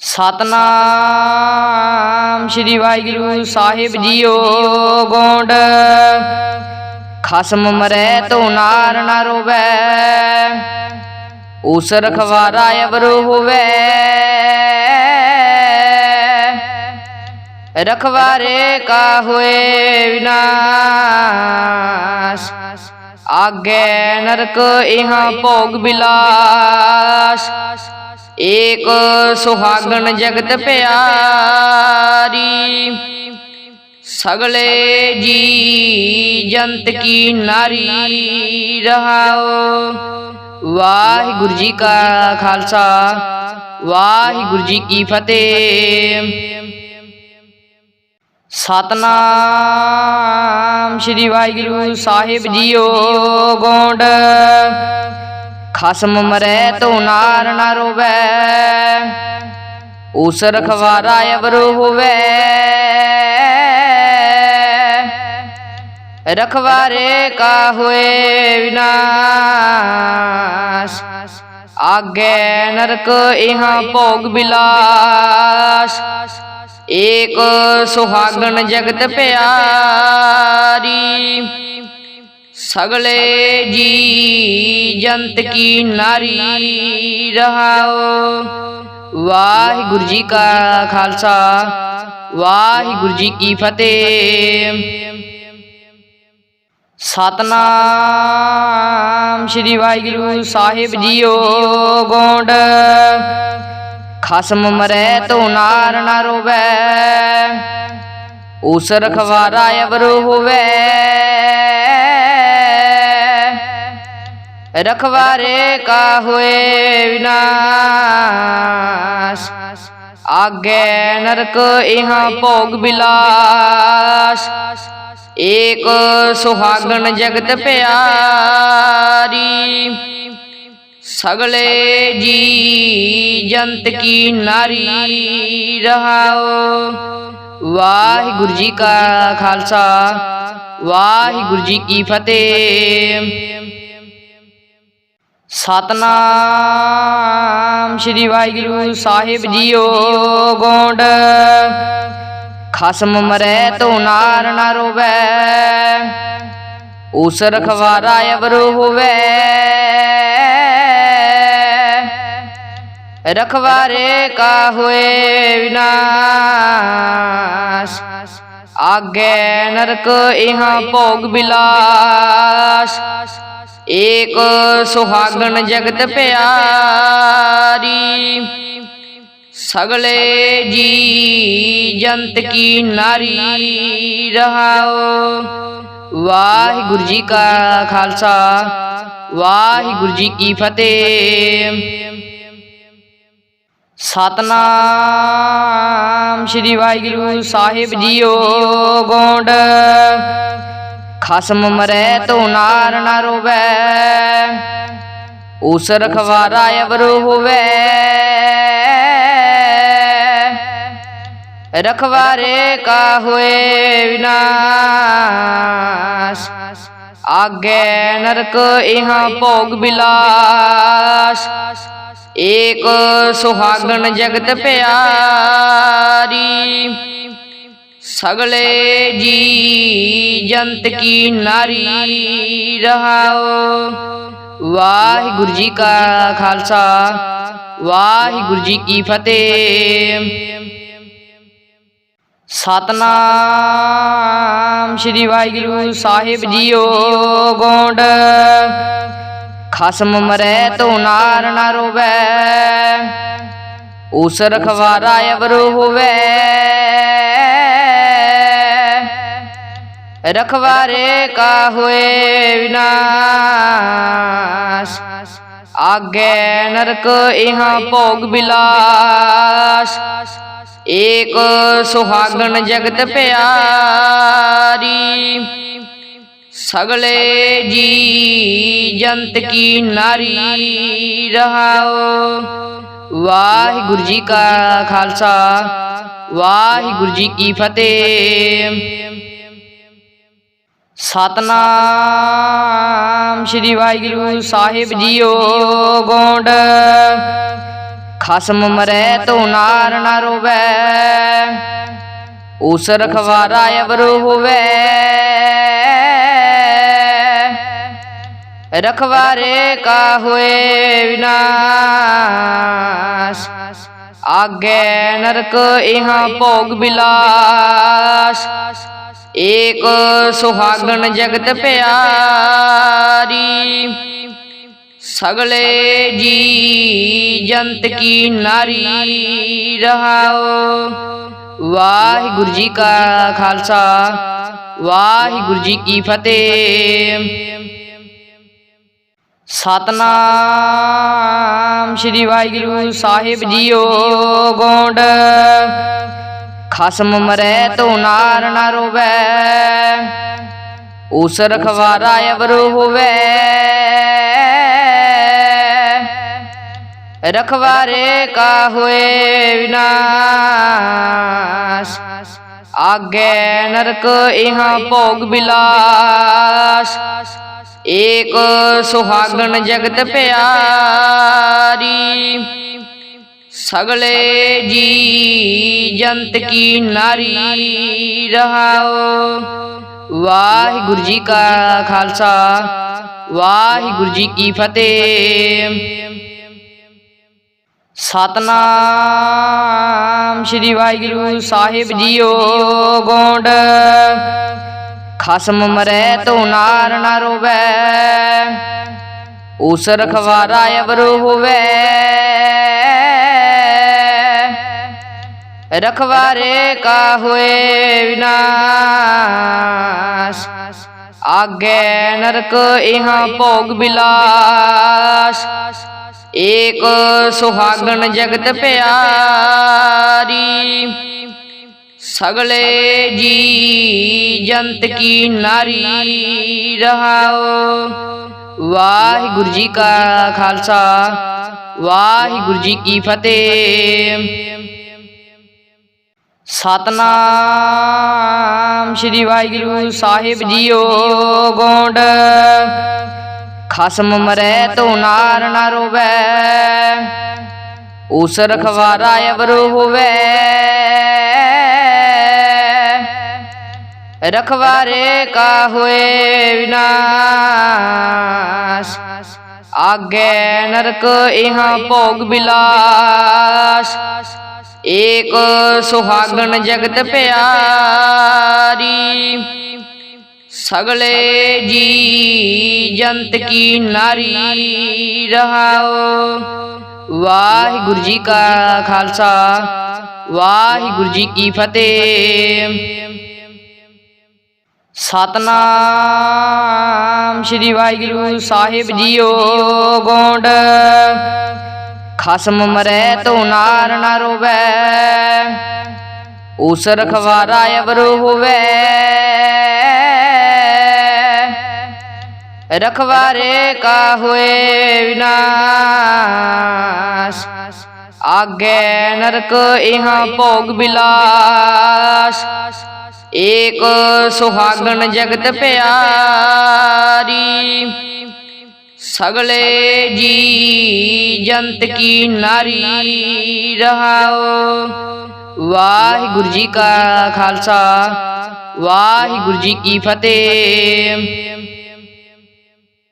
ਸਤਨਾਮ ਸ੍ਰੀ ਵਾਹਿਗੁਰੂ ਸਾਹਿਬ ਜੀਓ ਗੋਂਡ। ਖਸਮ ਮਰੈ ਤੋ ਨਾਰ ਨਾ ਰੋਵੈ, ਉਸ ਰਖਵਾਰਾ ਅਵਰ ਹੋਵੈ। ਰਖਵਾਰੇ ਕਾ ਹੋਏ ਵਿਨਾਸ਼, ਆਗੇ ਨਰਕ ਇਹਾਂ ਭੋਗ ਬਿਲਾਸ। ਏਕ ਸੁਹਾਗਣ ਜਗਤ ਪਿਆਰੀ, ਸਗਲੇ ਜੀ ਜੰਤ ਕੀ ਨਾਰੀ ਰਹਾਓ। ਵਾਹਿਗੁਰੂ ਜੀ ਕਾ ਖਾਲਸਾ, ਵਾਹਿਗੁਰੂ ਜੀ ਕੀ ਫਤਿਹ। ਸਤਨਾਮ ਸ੍ਰੀ ਵਾਹਿਗੁਰੂ ਸਾਹਿਬ ਜੀਓ ਗੋਂਡ। ਖਸਮ ਮਰੈ, ਤੋ ਨਾਰ ਨਾ ਰੋਵੈ। ਉਸ ਰਖਵਾਰਾ ਅਵਰ ਹੋਵੈ। ਰਖਵਾਰੇ ਕਾ ਹੋਏ ਵਿਨਾਸ਼। ਆਗੇ ਨਰਕ, ਇਹਾਂ ਭੋਗ ਬਿਲਾਸ। ਏਕ ਸੁਹਾਗਣ ਜਗਤ ਪਿਆਰੀ। ਸਗਲੇ ਜੀ ਜੰਤ ਕੀ ਨਾਰੀ ਰਹਾਓ। ਵਾਹਿਗੁਰੂ ਜੀ ਕਾ ਖਾਲਸਾ, ਵਾਹਿਗੁਰੂ ਜੀ ਕੀ ਫਤਿਹ। ਸਤਨਾਮ ਸ੍ਰੀ ਵਾਹਿਗੁਰੂ ਸਾਹਿਬ ਜੀਓ ਗੋਂਡ। ਖਸਮ ਮਰੈ ਤੋ ਨਾਰ ਨਾ ਰੋਵੈ। ਉਸ ਰਖਵਾਰਾ ਅਵਰ ਹੋਵੈ। ਰਖਵਾਰੇ ਕਾ ਹੋਏ ਵਿਨਾਸ਼। ਆਗੇ ਨਰਕ ਇਹਾਂ ਭੋਗ ਬਿਲਾਸ। ਏਕ ਸੁਹਾਗਣ ਜਗਤ ਪਿਆਰੀ। ਸਗਲੇ ਜੀ ਜੰਤ ਕੀ ਨਾਰੀ ਰਹਾਓ। ਵਾਹਿਗੁਰੂ ਜੀ ਕਾ ਖਾਲਸਾ, ਵਾਹਿਗੁਰੂ ਜੀ ਕੀ ਫਤਿਹ। ਸਤਨਾਮ ਸ੍ਰੀ ਵਾਹਿਗੁਰੂ ਸਾਹਿਬ ਜੀਓ ਗੋਂਡ। ਖਸਮ ਮਰੈ ਤੋ ਨਾਰ ਨਾ ਰੋਵੈ, ਉਸ ਰਖਵਾਰਾ ਅਵਰ ਹੋਵੈ। ਰਖਵਾਰੇ ਕਾ ਹੋਏ ਵਿਨਾਸ਼, ਆਗੇ ਨਰਕ ਇਹਾਂ ਭੋਗ ਬਿਲਾਸ। ਏਕ ਸੁਹਾਗਣ ਜਗਤ ਪਿਆਰੀ, ਸਗਲੇ ਜੀ ਜੰਤ ਕੀ ਨਾਰੀ ਰਹਾਓ। ਵਾਹਿਗੁਰੂ ਜੀ ਕਾ ਖਾਲਸਾ, ਵਾਹਿਗੁਰੂ ਜੀ ਕੀ ਫਤਿਹ। ਸਤਨਾਮ ਸ੍ਰੀ ਵਾਹਿਗੁਰੂ ਸਾਹਿਬ ਜੀਓ ਗੋਂਡ। ਖਸਮ ਮਰੈ ਤੋ ਨਾਰ ਨਾ ਰੋਵੈ। ਉਸ ਰਖਵਾਰਾ ਅਵਰ ਹੋਵੈ। ਰਖਵਾਰੇ ਕਾ ਹੋਏ ਵਿਨਾਸ਼। ਆਗੇ ਨਰਕ ਇਹਾਂ ਭੋਗ ਬਿਲਾਸ। ਏਕ ਸੁਹਾਗਣ ਜਗਤ ਪਿਆਰੀ। ਸਗਲੇ ਜੀ ਜੰਤ ਕੀ ਨਾਰੀ ਰਹਾਓ। ਵਾਹਿਗੁਰੂ ਜੀ ਕਾ ਖਾਲਸਾ, ਵਾਹਿਗੁਰੂ ਜੀ ਕੀ ਫਤਿਹ। ਸਤਨਾਮ ਸ੍ਰੀ ਵਾਹਿਗੁਰੂ ਸਾਹਿਬ ਜੀਓ ਗੋਂਡ। ਖਸਮ ਮਰੈ ਤੋ ਨਾਰ ਨਾ ਰੋਵੈ। ਉਸ ਰਖਵਾਰਾ ਅਵਰ ਹੋਵੈ। ਰਖਵਾਰੇ ਕਾ ਹੋਏ ਵਿਨਾਸ਼। ਆਗੇ ਨਰਕ ਇਹਾਂ ਭੋਗ ਬਿਲਾਸ। ਏਕ ਸੁਹਾਗਣ ਜਗਤ ਪਿਆਰੀ। ਸਗਲੇ ਜੀ ਜੰਤ ਕੀ ਨਾਰੀ ਰਹਾਓ। ਵਾਹਿਗੁਰੂ ਜੀ ਕਾ ਖਾਲਸਾ, ਵਾਹਿਗੁਰੂ ਜੀ ਕੀ ਫਤਿਹ। ਸਤਨਾਮ ਸ੍ਰੀ ਵਾਹਿਗੁਰੂ ਸਾਹਿਬ ਜੀਓ ਗੋਂਡ। ਖਸਮ ਮਰੈ ਤੋ ਨਾਰ ਨ ਰੋਵੈ, ਉਸ ਰਖਵਾਰਾ ਅਬਰ ਹੋਵੈ। ਰਖਵਾਰੇ ਕਾ ਹੋਏ ਵਿਨਾਸ਼, ਆਗੇ ਨਰਕ ਇਹਾਂ ਭੋਗ ਬਿਲਾਸ। ਏਕ ਸੁਹਾਗਣ ਜਗਤ ਪਿਆਰੀ, ਸਗਲੇ ਜੀ ਜੰਤ ਕੀ ਨਾਰੀ ਰਹਾਓ। ਵਾਹਿਗੁਰੂ ਜੀ ਕਾ ਖਾਲਸਾ, ਵਾਹਿਗੁਰੂ ਜੀ ਕੀ ਫਤਿਹ। ਸਤਨਾਮ ਸ੍ਰੀ ਵਾਹਿਗੁਰੂ ਸਾਹਿਬ ਜੀਓ ਗੋਂਡ। ਖਸਮ ਮਰੈ ਤੋ ਨਾਰ ਨ ਰੋਵੈ। ਉਸ ਰਖਵਾਰਾ ਅਬਰ ਹੋਵੈ। ਰਖਵਾਰੇ ਕਾ ਹੋਏ ਵਿਨਾਸ਼। ਆਗੇ ਨਰਕ ਇਹਾਂ ਭੋਗ ਬਿਲਾਸ। ਏਕ ਸੁਹਾਗਣ ਜਗਤ ਪਿਆਰੀ। ਸਗਲੇ ਜੀ ਜੰਤ ਕੀ ਨਾਰੀ ਰਹਾਓ। ਵਾਹਿਗੁਰੂ ਜੀ ਕਾ ਖਾਲਸਾ, ਵਾਹਿਗੁਰੂ ਜੀ ਕੀ ਫਤਿਹ। ਸਤਨਾਮ ਸ੍ਰੀ ਵਾਹਿਗੁਰੂ ਸਾਹਿਬ ਜੀਓ ਗੋਂਡ। ਖਸਮ ਮਰੈ ਤੋ ਨਾਰ ਨ ਰੋਵੈ। ਉਸ ਰਖਵਾਰਾ ਅਬਰ ਹੋਵੈ। ਰਖਵਾਰੇ ਕਾ ਹੋਏ ਵਿਨਾਸ਼। ਆਗੇ ਨਰਕ ਇਹਾਂ ਭੋਗ ਬਿਲਾਸ। ਏਕ ਸੁਹਾਗਣ ਜਗਤ ਪਿਆਰੀ। ਸਗਲੇ ਜੀ ਜੰਤ ਕੀ ਨਾਰੀ ਰਹਾਓ। ਵਾਹਿਗੁਰੂ ਜੀ ਕਾ ਖਾਲਸਾ, ਵਾਹਿਗੁਰੂ ਜੀ ਕੀ ਫਤਿਹ। ਸਤਨਾਮ ਸ੍ਰੀ ਵਾਹਿਗੁਰੂ ਸਾਹਿਬ ਜੀਓ ਗੋਂਡ। ਖਸਮ ਮਰੈ ਤੋ ਨਾਰ ਨ ਰੋਵੈ, ਉਸ ਰਖਵਾਰਾ ਅਬਰ ਹੋਵੈ। ਰਖਵਾਰੇ ਕਾ ਹੋਏ ਵਿਨਾਸ਼, ਆਗੇ ਨਰਕ ਇਹਾਂ ਭੋਗ ਬਿਲਾਸ। ਏਕ ਸੁਹਾਗਣ ਜਗਤ ਪਿਆਰੀ, ਸਗਲੇ ਜੀ ਜੰਤ ਕੀ ਨਾਰੀ ਰਹਾਓ। ਵਾਹਿਗੁਰੂ ਜੀ ਕਾ ਖਾਲਸਾ, ਵਾਹਿਗੁਰੂ ਜੀ ਕੀ ਫਤਿਹ। ਸਤਨਾਮ ਸ੍ਰੀ ਵਾਹਿਗੁਰੂ ਸਾਹਿਬ ਜੀਓ ਗੋਂਡ। ਖਸਮ ਮਰੈ, ਤੋ ਨਾਰ ਨ ਰੋਵੈ। ਉਸ ਰਖਵਾਰਾ ਅਬਰ ਹੋਵੈ। ਰਖਵਾਰੇ ਕਾ ਹੋਏ ਵਿਨਾਸ਼। ਆਗੇ ਨਰਕ ਇਹਾਂ ਭੋਗ ਬਿਲਾਸ। ਏਕ ਸੁਹਾਗਣ ਜਗਤ ਪਿਆ ਸਗਲੇ ਜੀ ਜੰਤ ਕੀ ਨਾਰੀ ਰਹਾਓ। ਵਾਹਿਗੁਰੂ ਜੀ ਕਾ ਖਾਲਸਾ। ਵਾਹਿਗੁਰੂ ਜੀ ਕੀ ਫਤਿਹ।